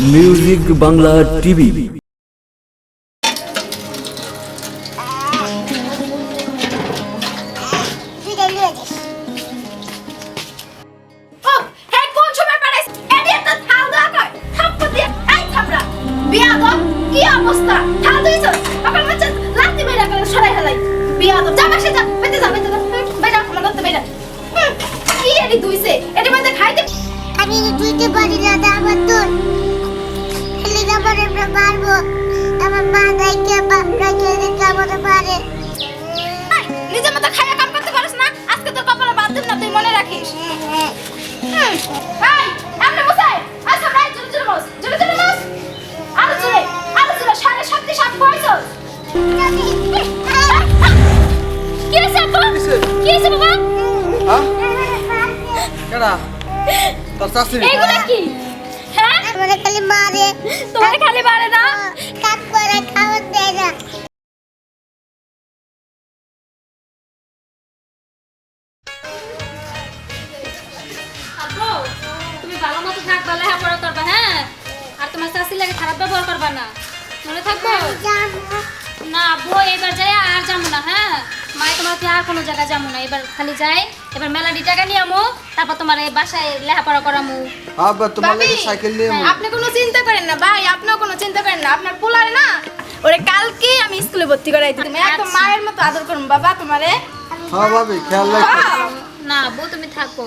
Music Bangla TV তোর চাষি এইগুলো কি? হ্যাঁ? আমার খালি মারে। তোমার খালি বাড়ে না? তোমার শাশি লাগে খারাপ ব্যবহার করবা না। মনে থাকব? না আব্বু এবার যাই আর যাব না হ্যাঁ? মায় তোমার আর কোনো জায়গায় যাব না। এবার খালি যাই এবার মেলাডি টাকা নিয়ে আমো তারপর তোমার এই বাসায় লেখাপড়া করামু। আবার তোমার লাগে সাইকেল নিয়ে হ্যাঁ। আপনি কোনো চিন্তা করেন না ভাই আপনিও কোনো চিন্তা করেন না। আপনার পোলার না ওরে কালকে আমি স্কুলে ভর্তি করাই দিই। তুমি একদম আচ্ছা। মায়ের মতো আদর করুন বাবা তোমারে। হ্যাঁ ভাবি খেয়াল রাখো। না আব্বু তুমি থাকো।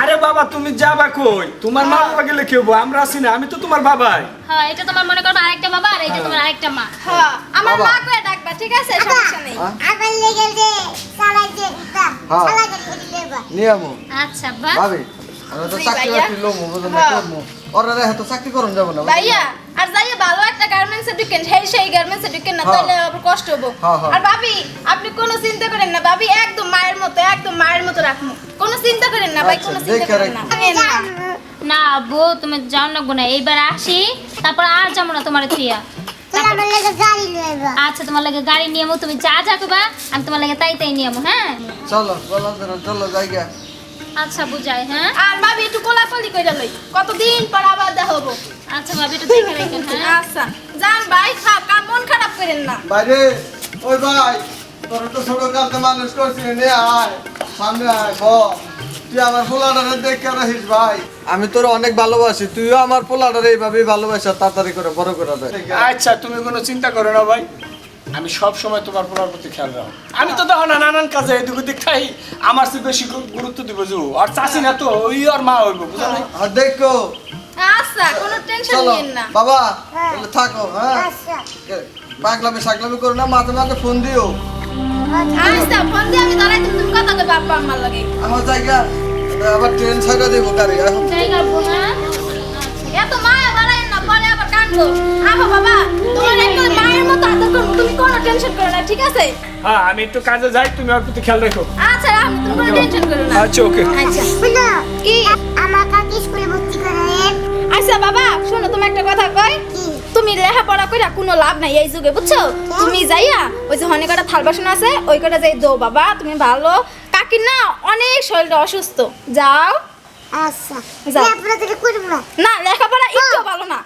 আরে বাবা তুমি যাবা কই? তোমার মা বাবা গেলে কি হব? আমরা আছি না আমি তো তোমার বাবাই। হ্যাঁ এটা তোমার মনে করবা আরেকটা বাবা আর এইটা তোমার আরেকটা মা। হ্যাঁ আমার মা কয়ে ডাকবা ঠিক আছে? সমস্যা নেই। হ্যাঁ? আমার লেগে যে চালাই যে এটা হ্যাঁ। লেবা নিয়ে আচ্ছা আব্বা। ভাবি আমরা তো চাকরি বাকরি লোক বুঝো না হ্যাঁ। ওরা রেখে তো চাকরি করুন যাব না ভাইয়া আর যাইয়ে ভালো একটা গার্মেন্টস এ ঢুকেন সেই সেই গার্মেন্টস এ ঢুকেন না হ্যাঁ। তাহলে আবার কষ্ট হব হ্যাঁ, হ্যাঁ। আর ভাবি আপনি কোনো চিন্তা করেন না ভাবি একদম মায়ের মতো একদম মায়ের মতো রাখব কোনো চিন্তা করেন না ভাই আচ্ছা, কোনো চিন্তা করেন না। না। না আব্বু তুমি যাও না গুনা এইবার আসি তারপর আর যাব না তোমার থিয়া আচ্ছা তোমার লাগে গাড়ি নিয়ে তুমি যা যা করবা আমি তোমার লাগে তাই তাই নিয়ে আমো হ্যাঁ চলো চলো চলো, চলো জায়গা আচ্ছা বুঝাই হ্যাঁ? আর ভাবি একটু কোলাকুলি কইরা লই। কতদিন পর আবার দেখা হব? আচ্ছা ভাবি একটু দেখে রাখেন হ্যাঁ? আচ্ছা যান ভাই থাক কার মন খারাপ করেন না। বাইরে ওই ভাই তোর তো ছোট কালকে মানুষ করছি নে আয় সামনে আয় ব। তুই আমার পোলাটারে দেখে রাখিস ভাই। আমি তোর অনেক ভালোবাসি তুইও আমার পোলাটারে এইভাবেই ভালোবাসা তাড়াতাড়ি করে বড় করে দেয় আচ্ছা তুমি কোনো চিন্তা করো না ভাই। আমি সব সময় তোমার পড়ার প্রতি খেয়াল রাখো। আমি তো দেখো না নানান কাজে এদিক ওদিক খাই আমার চেয়ে বেশি গুরুত্ব দিব জু আর চাষি না তো ওই আর মা হইব বুঝো না আর দেখো। আচ্ছা কোনো টেনশন নিয়েন না। বাবা তাহলে থাকো হ্যাঁ? আচ্ছা। পাগলামি সাগলামি করো না মাঝে মাঝে ফোন দিও। আচ্ছা। ফোন দিয়ে আমি দাঁড়াই তুমি কথা কই বাপ্পা আমার লাগে। আমার জায়গা আবার ট্রেন ছাড়া দেবো গাড়ি এখন। যাই আব্বু হ্যাঁ? এত মায়া বাড়ায় না পরে আবার কাঁদবো আহো বাবা তোমার একদম মায়ের মতো আদর করব তুমি কোনো টেনশন করো না ঠিক আছে? হ্যাঁ আমি একটু কাজে যাই তুমি ওর প্রতি খেয়াল রাখো। আচ্ছা আমি তুমি কোনো টেনশন করো না। আচ্ছা ওকে আচ্ছা। শুনো কি? আমার কাকে স্কুলে ভর্তি আচ্ছা বাবা শোনো তুমি একটা কথা কই। তুমি লেখাপড়া কইরা কোনো লাভ নাই এই যুগে বুঝছ? তুমি যাইয়া ওই যে হনে কটা থাল বাসন আছে ওই কটা যাই দো বাবা তুমি ভালো। কাকি না অনেক শরীরটা অসুস্থ। যাও। আচ্ছা। যাও। না? লেখাপড়া একটু ভালো না।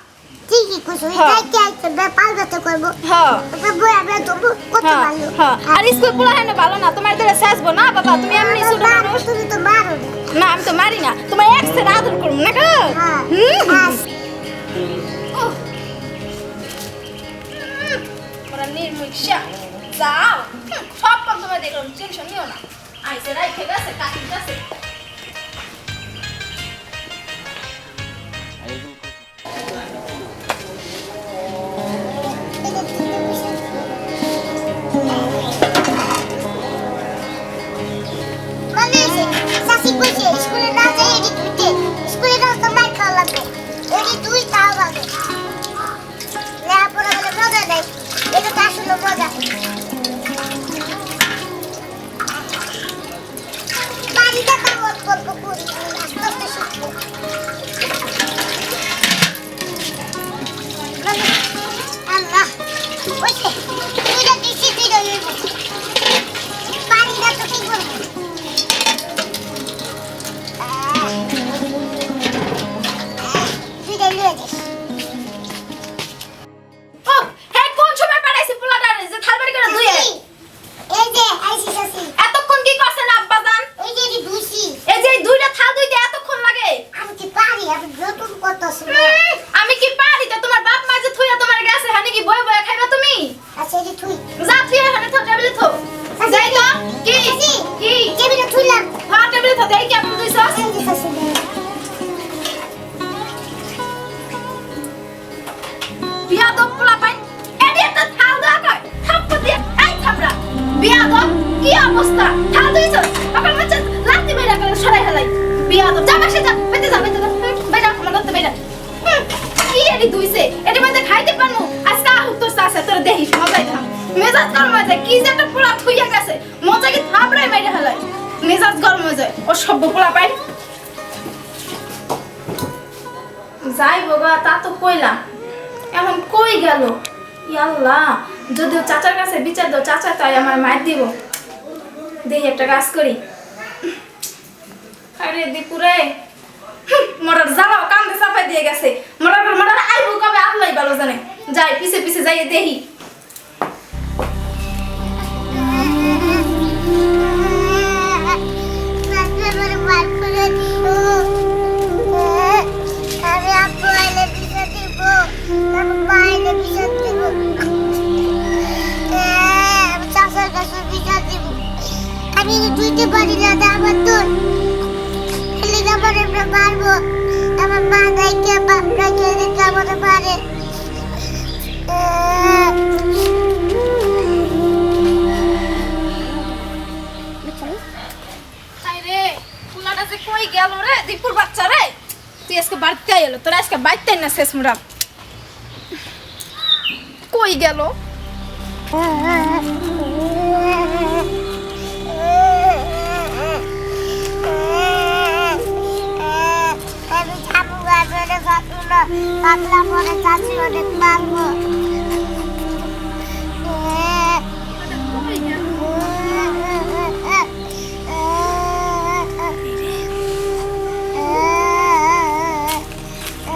ঠিকই করছ হ্যাঁ। যাইতে আইতে ব্যাপার কথা করব। হ্যাঁ। ওটা বই আমরা তো কত হ্যাঁ, ভালো। হ্যাঁ। আর স্কুল পড়া হয় ভালো না? তোমার ধরে শেষবো না বাবা? তুমি এমনি ছোট মানুষ। তুমি তো মারো না। আমি তো মারি না। তোমার এক সের আদর করব না গো হ্যাঁ হুম? ওরা নির্মুখা যাও। সব কাম তোমার দেখলাম টেনশন নিও না। আইসে রাইখে গেছে কাকি গেছে। অবস্থা। থাল দিছ আমার বাচ্চা লাত্তি মেরে করে সরাই হেলাই বিয়া তো যা বাসে যা। বেতে যা বেতে যা। আমার করতে বেটা কি এডি দুইছে? এডি মধ্যে খাইতে পারমু? আজকে আহুক তোর সাসে? তোর দেহিস মজাই থাম মেজাজ গরম হয়ে যায়। কি যে একটা পোলা থুইয়া গেছে। মজা কি থাপড়াই মেরে হেলাই মেজাজ গরম হয়ে যায়। ও সভ্য পোলা পাই যাই বাবা তা তো কইলাম। এখন কই গেল? ইয়াল্লাহ, যদিও চাচার কাছে বিচার দাও, চাচা তাই আমার মায়ের দিব। দেখি একটা কাজ করি। আরে দীপুরে মরার জ্বালাও কান্দে চাপাই দিয়ে গেছে। মরার মরার আইবো কবে আল্লাহ ভালো জানে। যাই, পিছে পিছে যাই দেখি আমি আপু আইলে দিব আমি আইলে দিব। আমি দুইতে পারি না আমার তো খেলে আমার আমরা মারবো? আমার মা দাইকে বাপরা খেলে আমাদের মারে হাই রে কুলাটা যে কই গেল রে? দীপুর বাচ্চা রে। তুই আজকে বাড়িতে এলো তোর আজকে বাড়িতে না শেষ মুরা কই গেল? যাব বাজারে ভাবলো না ভাবলাম পরে চাষি অনেক মারবো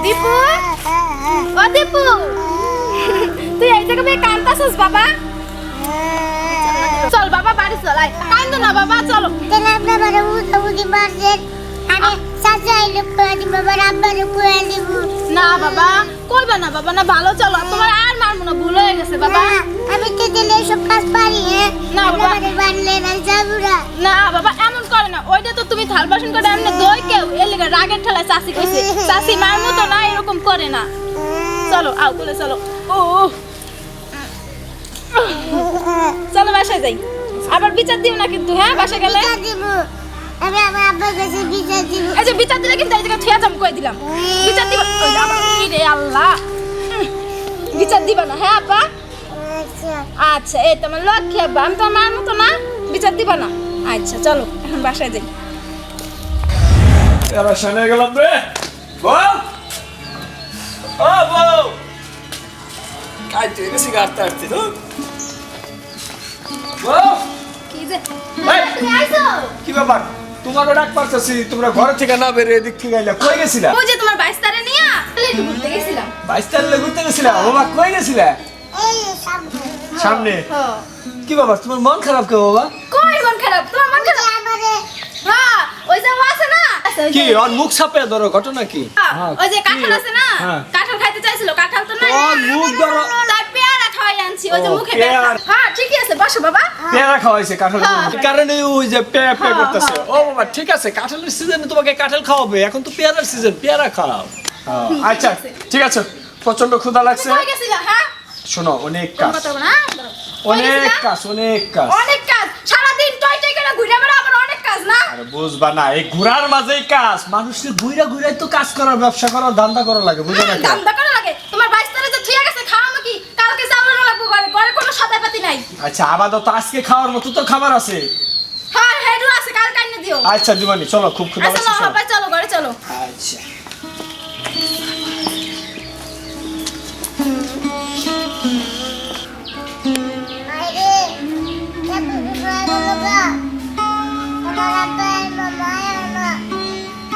দীপু? ও দীপু? তুই এই জায়গায় কান্তাছিস বাবা। চল বাবা বাড়ি চল আয়। কান্দো না বাবা চলো। তাহলে আপনি আমার উঠাউঠি মারছেন আমি চাচা এলে করে দিব আবার আব্বারে করে দিব না বাবা কইবা না বাবা না ভালো চলো তোমার আর মারবো না ভুল হয়ে গেছে বাবা। আমি তো দিলে এসব কাজ পারি হ্যাঁ? না, বাবা। বানলে না যাব না না বাবা এমন করে না ওইটা তো তুমি থাল বাসন করে এমনি দই কেউ এর লেগে রাগের ঠেলায় চাষি কইছে। চাষি মার মতো না এরকম করে না। চলো আও বলে চলো। ও চলো বাসায় যাই। আবার বিচার দিও না কিন্তু হ্যাঁ বাসায় গেলে? দিব। আমি আমার আব্বার কাছে বিচার দিব। এই যে বিচার দিলে কিন্তু এই জাম কই দিলাম? বিচার দিবা ওই যে আবার রে আল্লাহ। বিচার দিবা না হ্যাঁ আপা আচ্ছা। আচ্ছা এই তোমার লক্ষ্মী আব্বা। আমি তো মার মতো না বিচার দিবা না। আচ্ছা চলো এখন বাসায় যাই। এবার শানে গেলাম রে। বল। ও বউ কাজ তুই বেশি গাড়তে আসছি তো বউ কি যে এই! তুমি আইছো? কি ব্যাপার? তোমারও ডাক পারতেছি তোমরা ঘর থেকে না বেরিয়ে এদিক থেকে আইলা। কই গেছিলা? ওই যে তোমার বাইস্তারে নিয়া একটু ঘুরতে গেছিলাম। বাইশ তারিখে ঘুরতে গেছিলা? বাবা কই গেছিলা? এই সামনে। সামনে? হ্যাঁ কি বাবা তোমার মন খারাপ কে বাবা? কই মন খারাপ? তোমার মন খারাপ? হ্যাঁ ওই যে আছে না? আচ্ছা, কি ওর মুখ ছাপে ধরো ঘটনা কি? হ্যাঁ, ওই যে কাঁঠাল আছে না? হ্যাঁ। কাঁঠাল খাইতে চাইছিল কাঁঠাল তো ওর মুখ ধরো। খাওয়াই আনছি ওই যে মুখে। হ্যাঁ ঠিকই আছে বসো বাবা। পেয়ারা খাওয়াইছে কাঁঠাল হ্যাঁ। কারণে ওই যে পে পে হ্যাঁ, করতেছে। হ্যাঁ। ও বাবা ঠিক আছে কাঁঠালের সিজনে তোমাকে কাঁঠাল খাওয়াবে। এখন তো পেয়ারার সিজন পেয়ারা খাও। হ্যাঁ, আচ্ছা ঠিক আছে প্রচণ্ড ক্ষুধা লাগছে। হ্যাঁ? শোনো অনেক কাজ। অনেক কাজ অনেক কাজ। অনেক কাজ। সারাদিন টয় টয় করে ঘুরে অনেক কাজ না? আরে বুঝবা না এই ঘোরার মাঝেই কাজ। মানুষকে ঘুরা ঘুরাই তো কাজ করার ব্যবসা করার ধান্দা করা লাগে বুঝো না? দামদা করে লাগে তোমার বাইশ তারিখে থুয়ে গেছে খাওয়ানো কি কালকে চালানো লাগবো ঘরে ঘরে কোনো সদাই পাতি নাই। আচ্ছা আপাতত আজকে খাওয়ার মতো তো খাবার আছে। হ্যাঁ হেডু আছে কাল কাইনে দিও। আচ্ছা দিবানি চলো খুব ক্ষুধা আচ্ছা চলো। হবে চলো ঘরে চলো। আচ্ছা। বাবা আমার আব্বা আর মামা আর না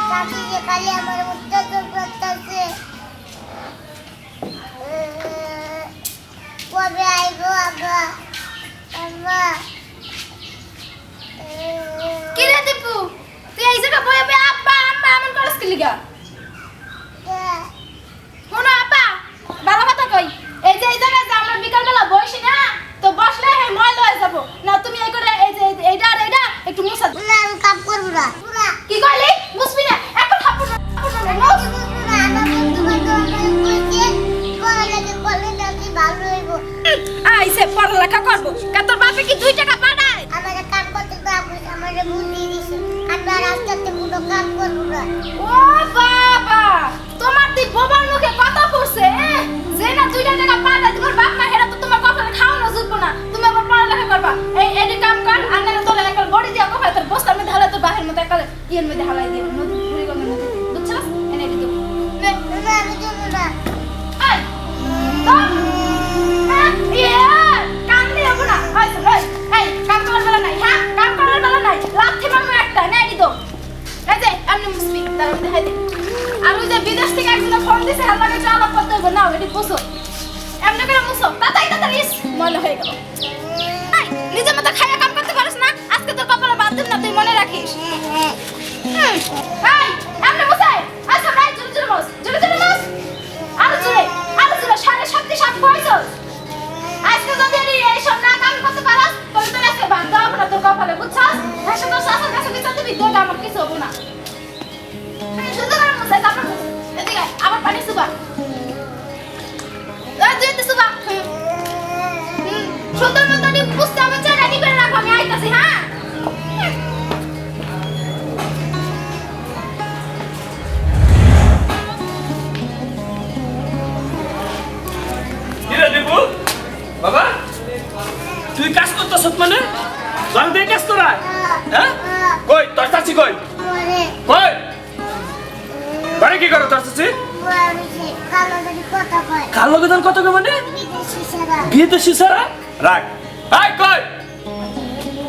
চাচি যে খালি আমার অত্যাচার করতেছে কবে আইবো আব্বা আম্মা কি রে দীপু? তুই এই জায়গা বয়ে বয়ে আব্বা আম্মা এমন করস কি লিগা? শোনো আব্বা ভালো কথা কই। এই যে এই জায়গায় যে আমরা বিকালবেলা বসি না তো বসলে হে ময়লা হয়ে যাব। না তুমি এই করে এই যে এই যে এইটা আর এইটা একটু মুছা। না আমি কাম করব না। কি কইলি? বুঝবি ও বাবা, তোমার বোবার মুখে কথা পড়ছে যে না দুইটা টাকা পাঠাই তোমার বাপ মা হেরা তো তোমার কপালে খাওয়ানো জুটবো না। তুমি আবার এই এডি কাম কর, আর না বডি দিয়া কফা তোর বস্তার মধ্যে হালাই তোর বাহের মধ্যে একটা ইয়ের মধ্যে হালাই দিও আমি মুসবি তার মধ্যে হাই দে। আর ওই যে বিদেশ থেকে একজন ফোন দিছে হাল লাগে আলাপ করতে হবে না এটি পোষো এমনি করে মুসো তাতাই তাতাই মনে হয়ে গেল। নিজের মতো খাইয়া কাম করতে পারিস না? আজকে তোর কপালে বাদ দিন না, তুই মনে রাখিস। এমনি মুসাই আচ্ছা রাই জোরে জোরে মুস জোরে জোরে মুস আরও জোরে আরও জোরে, সাড়ে সাতটি সাত পয়সা আজকে যদি এই এইসব না হ্যাঁ তোর শাশুর কাছে বিচার দিবি, তোর আমার কিছু হব না। শুধু করে মুসাই তারপর এদিকে আবার পানি সুবা সুন্দর মতো বুঝতে হবে যে রেডি করে রাখো আমি আইতাছি হ্যাঁ? বাবা তুই কাজ করতেছ মানে? লং দিয়ে কাজ করায়? হ্যাঁ? কই তোর চাচি কই? কই? বাড়ি কি করো তোর চাচি পরে সে কালো কথা কয় কার কত মানে বিদেশি সারা রাখ। হাই কই?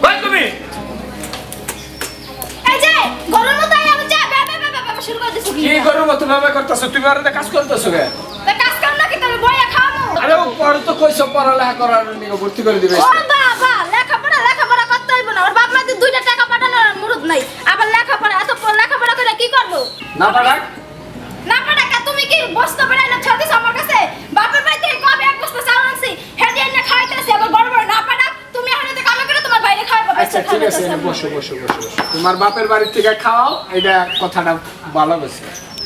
কই তুমি? এই যে গরুর মতো আই আমি যা বে বে বে বে বে শুরু করে দিছি কি করো মত ভাবে করতেছ? তুমি আর কাজ করতেছ কে কাজ কাম নাকি তাহলে বইয়া খাওয়ানো। আরে পরে তো কইছ পড়ালেখা করার ভর্তি করে দিবে ও বাবা লেখাপড়া লেখাপড়া করতে হইব না ওর বাপ মা যে দুইটা টাকা পাঠানোর মুরুদ নাই আবার লেখাপড়া এত প- লেখাপড়া করে কি করব? না পারাক না পারে কা তুমি কি বস্তা বেড়াইলে ছাতিস আমার কাছে? বাপের থেকে কবে এক বস্তা চাউল আনছি? হেডি এনে খাইতেছি আবার বড় বড় না পারা তুমি এখন এতে কামে করে তোমার বাইরে খাওয়াবো আচ্ছা ঠিক আছে বসো বসো বসো। তোমার বাপের বাড়ি থেকে খাওয়াও এটা কথাটা ভালো গেছে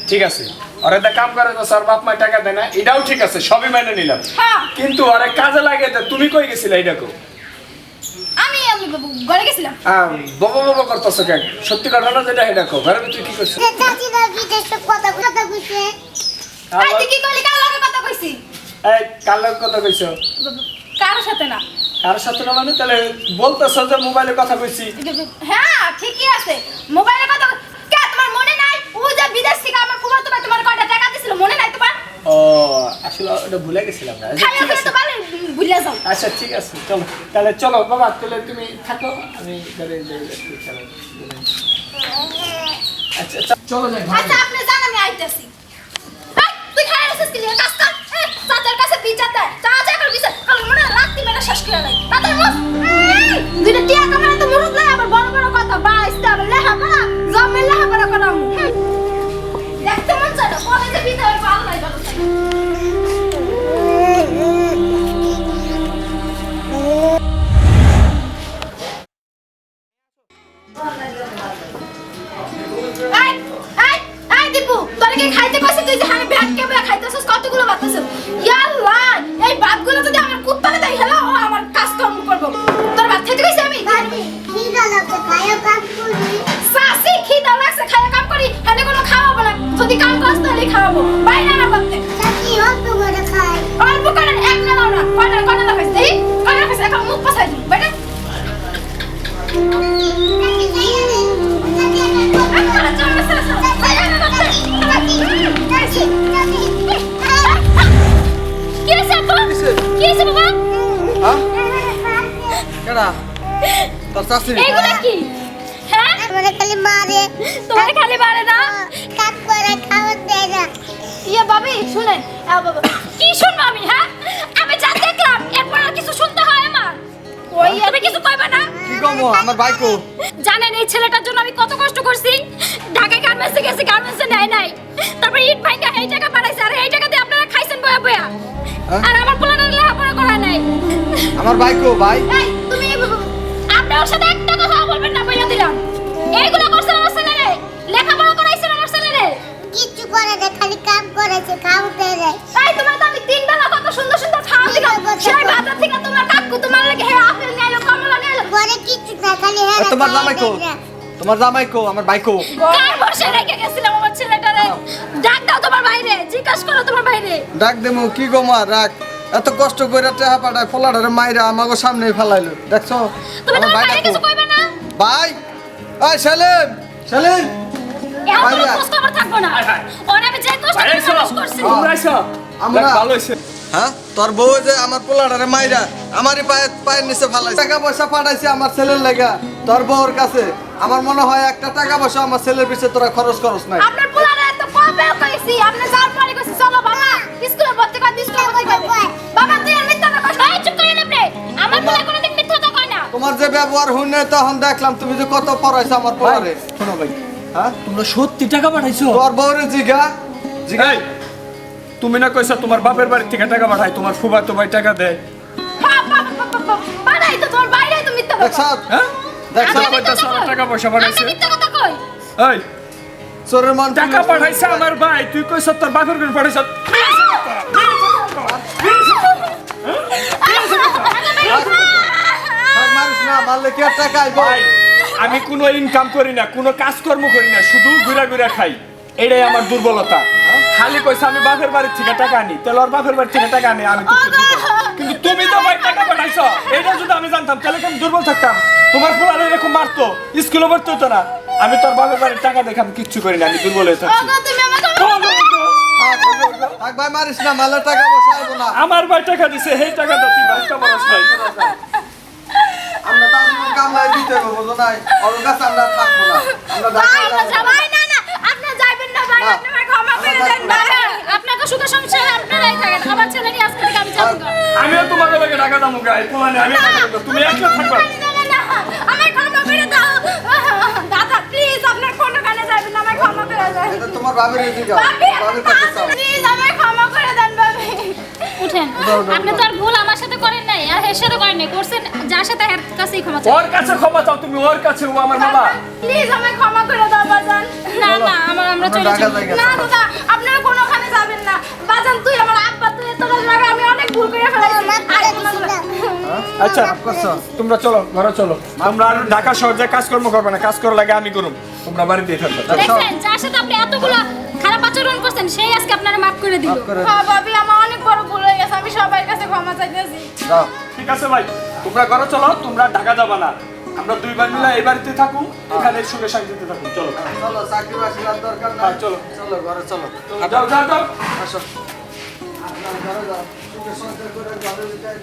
ঠিক আছে। আর এটা কাম করে তো স্যার বাপ মা টাকা দেয় না এটাও ঠিক আছে সবই মেনে নিলাম। হ্যাঁ। কিন্তু আরে কাজে লাগে তুমি কই গেছিলে আমি ঘরে গেছিলাম। বাবা বাবা করতেছো কেন? সত্যি ঘটনা যেটা এটা কো ঘরে তুই কি করছিস সে চাচি না বিদেশে কথা কথা কইছে। এই তুই কি করলি? কার লগে কথা কইছি? এই কার লগে কথা কইছো? কারোর সাথে না? কার সাথে না মানে? তাহলে বলতেছো যে মোবাইলে কথা কইছি। হ্যাঁ ঠিকই আছে। মোবাইলে কথা কে তোমার মনে নাই? ও যে বিদেশ থেকে আমার ফুফা তোমার তোমার কয়টা টাকা দিছিল? মনে নাই তোমার? ও আসলে ওটা ভুলে গেছিলাম না। আচ্ছা, ঠিক আছে। আচ্ছা ঠিক আছে চলো। তাহলে চলো বাবা তাহলে তুমি থাকো আমি আচ্ছা চলো যাই আচ্ছা আপনি আমি আইতেছি। এই, তুই খাই আসিস কি কাজ কর। চাচার কাছে বিচার দেয় চাচা এখন বিচার। কাল মনে রাত্রি বেলা শেষ করে দেয়। তাদের মুখ দুইটা টিয়া কামারে তো মুরুদ নাই আবার বড় বড় কথা। বাইসতে আবার লেহা পড়া জমের লেহা পড়া করাম খাওয়াবো বাইরে না করতে চাচি অল্প করে খাই। অল্প করে এক না। না কয়টা কয়টা দেই কয়টা লাগাইছ এখন মুখ পাছাই দিই চাচি। কি? হ্যাঁ? হ্যাঁ আমারে খালি মারে। তোমার খালি বাড়ে না? কাজ করে খাওয়া দেয় না। ইয়ে ভাবি শুনেন। বাবা কি শুনব আমি হ্যাঁ? আমি যা দেখলাম এরপর আর কিছু শুনতে হয় ওই তুমি কিছু কইবা না? কি কমো? আমার বাইকো। জানেন এই ছেলেটার জন্য আমি কত কষ্ট করছি? ঢাকায় গার্মেন্টসে গেছি গার্মেন্টসে নেয় নাই। তারপরে ইট ভাইঙ্গা এই টাকা পাঠাইছে আর এই টাকা দিয়ে আপনারা খাইছেন বয়া বয়া। হ্যাঁ? আর আমার পোলাটা লেখাপড়া করা নাই। আমার বাইকো ভাই। তুমি আপনি ওর সাথে একটা কথা বলবেন না বইলা দিলাম। এইগুলো করছেন আমার ছেলেরে? লেখাপড়া করাইছেন আমার ছেলেরে? কিচ্ছু করে না খালি কাম করেছে খাওয়াতে দেয় এই তোমার তো আমি তিন বেলা কত সুন্দর সুন্দর খাওয়া দিলাম। সেই বাজার থেকে তোমার তোমার লাগে হে আপেল নিয়ে এলো কমলা নিয়ে এলো ঘরে কিচ্ছু না খালি আর হ্যাঁ তোমার জামাই কো তোমার জামাই কো আমার বাইকো? কার ভরসা বাসায় রেখে গেছিলাম আমার ছেলেটারে? ডাক দাও তোমার বাইরে জিজ্ঞাসা করো তোমার বাইরে। ডাক দেমু কি গো মা রাখ এত কষ্ট করে টেহা পাঠায় পোলাডারে মাইরা আমাকে সামনে ফেলাইলো। দেখছ? তুমি তোমার বাইরে কিছু কইবে না? ভাই ওই সেলিম! সেলিম! এখন খোঁজ খবর থাকব না। ওরে আমি যে কষ্ট করে করছি। তোমরা এসো। আমরা- ভালো হয়েছে হ্যাঁ? তোর বউ যে আমার পোলাডারে মাইরা আমারই পায়ে পায়ের নিচে ফেলাই টাকা পয়সা পাঠাইছি আমার ছেলের লেগা তোর বউর কাছে। আমার মনে হয় একটা টাকা পয়সা আমার ছেলের পিছে তোরা খরচ খরচ নাই। আপনার পোলারে তো কবে কইছি আপনি যাওয়ার পরে কইছি চলো বাবা। স্কুলে ভর্তি কর স্কুলে ভর্তি কর বাবা তুই মিথ্যা কথা চুপ করে নেবে আমার পোলা কোনোদিন মিথ্যা কথা কয় না। তোমার যে ব্যবহার হুনে তখন দেখলাম তুমি যে কত পড়াইছো আমার পোলারে। শোনো ভাই। হ্যাঁ? তোমরা সত্যি টাকা পাঠাইছো? তোর বউরে জিগা। জিগা। তুমি না কইছো তোমার বাপের বাড়ি থেকে টাকা পাঠাই তোমার ফুবা তো ভাই টাকা দেয়। বাড়াই তো তোমার বাইরে তো মিথ্যা কথা। হ্যাঁ? দেখছ কইতাছো? টাকা পয়সা পাঠাইছে। মিথ্যা কথা কই? এই চোরের মান টাকা পাঠাইছে আমার ভাই তুই কইছ তোর বাপের পাঠাইছ? আমি কোনো ইনকাম করি না কোনো কাজকর্ম করি না শুধু ঘুরা ঘুরা খাই। এটাই আমার দুর্বলতা। খালি কইছে আমি বাপের বাড়ির থেকে টাকা আনি তাহলে ওর বাপের বাড়ির থেকে টাকা আনি আমি। কিন্তু তুমি তো ভাই টাকা পাঠাইছো এটা যদি আমি জানতাম তাহলে আমি দুর্বল থাকতাম? তোমার ফুলারে এরকম মারতো স্কুলে ভর্তি হতো না। আমি তোর বাপের বাড়ির টাকা দেখে আমি কিচ্ছু করি না আমি দুর্বল হয়ে থাকছি। ওগো তুমি আমাকে থাক, থাক ভাই মারিস না মারলে টাকা পয়সা আইব না। আমার ভাই টাকা দিছে সেই টাকা তো তুই ভাইটা বরস নাই। আমরা তার কামলাই দিতে হবে বুঝো নাই ওর কাছে আমরা থাকব না। আমরা ভাই ভাই না না আপনি যাবেন না ভাই না। আপনি আমাকে ক্ষমা করে দেন না। ভাই আপনাকে সুখে সংসার আপনারাই থাকেন আমার ছেলে আজকে থেকে আমি যাব আমিও তোমার লগে টাকা দামো গাই তোমার আমি তুমি একলা থাকবা। আমার ক্ষমা করে দাও। দাদা প্লিজ আপনার কোনো কানে যাবেন আমার ক্ষমা করে দেন। এটা তোমার বাবির এদিকে ভাবি বাবির কাছে চাও প্লিজ আমার ক্ষমা করে দেন ভাবি। উঠেন আপনি তো আর ভুল আমার সাথে করেন এর সাথে করেন করছেন যার সাথে এর কাছেই ক্ষমা চাই। ওর কাছে ক্ষমা চাও তুমি ওর কাছে ও আমার বাবা প্লিজ আমায় ক্ষমা করে দাও বাজান। না না আমার আমরা চলে যাই। না দাদা আপনারা কোনোখানে যাবেন না। বাজান তুই আমার আব্বা তুই তোর লাগে আমি অনেক ভুল করে ফেলাইছি আর কোনোগুলো- আচ্ছা তোমরা চলো ঘরে চলো। আমরা আর ঢাকা শহর যে কাজকর্ম করবে না কাজ করার লাগে আমি করুম। তোমরা বাড়িতেই থাকবে। দেখছেন যার সাথে আপনি এতগুলো খারাপ আচরণ করছেন সেই আজকে আপনারা মাফ করে দিল। হ্যাঁ ভাবি আমার অনেক বড় ভুল হয়ে গেছে আমি সবার কাছে ক্ষমা চাইতেছি। ঠিক আছে ভাই তোমরা ঘরে চলো তোমরা ঢাকা যাবে না। আমরা দুই ভাই মিলে এই বাড়িতে থাকুম এখানে সুখে শান্তিতে থাকুম চলো। চলো চাকরি বাকরি দরকার নাই। হ্যাঁ, চলো। চলো ঘরে চলো। যাও যাও যাও। আসো। আপনার ঘরে যাও। সুখে সংসার করে ঘরে যাই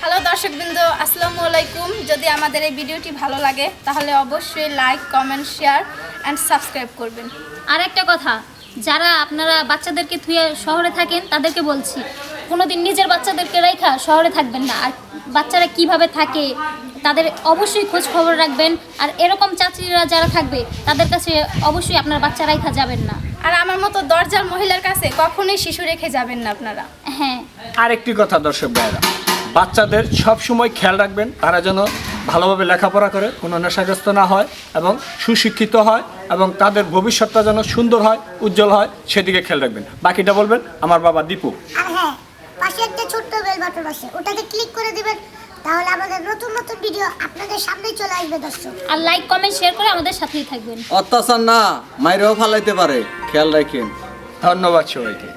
হ্যালো দর্শকবৃন্দ আসসালামু আলাইকুম। যদি আমাদের এই ভিডিওটি ভালো লাগে তাহলে অবশ্যই like comment share and subscribe করবেন। আর একটা কথা যারা আপনারা বাচ্চাদেরকে থুয়ে শহরে থাকেন তাদেরকে বলছি কোনোদিন নিজের বাচ্চাদেরকে রেখা শহরে থাকবেন না। আর বাচ্চারা কীভাবে থাকে তাদের অবশ্যই খোঁজ খবর রাখবেন। আর এরকম চাচিরা যারা থাকবে তাদের কাছে অবশ্যই আপনার বাচ্চা রেখা যাবেন না। আর আমার মতো দরজার মহিলার কাছে কখনোই শিশু রেখে যাবেন না আপনারা। হ্যাঁ। আরেকটি কথা দর্শক ভাইরা বাচ্চাদের সব সময় খেয়াল রাখবেন তারা যেন ভালোভাবে লেখাপড়া করে কোনো নেশাগ্রস্ত না হয় এবং সুশিক্ষিত হয় এবং তাদের ভবিষ্যৎটা যেন সুন্দর হয় উজ্জ্বল হয় সেদিকে খেয়াল রাখবেন। বাকিটা বলবেন আমার বাবা দীপু। আর হ্যাঁ পাশে একটা ছোট্ট বেল বাটন আছে ওটাতে ক্লিক করে দিবেন তাহলে আমাদের নতুন নতুন ভিডিও আপনাদের সামনেই চলে আসবে দর্শক। আর লাইক কমেন্ট শেয়ার করে আমাদের সাথেই থাকবেন। অত্যাচার না মাইরেও ফালাইতে পারে খেয়াল রাখেন। ধন্যবাদ সবাইকে।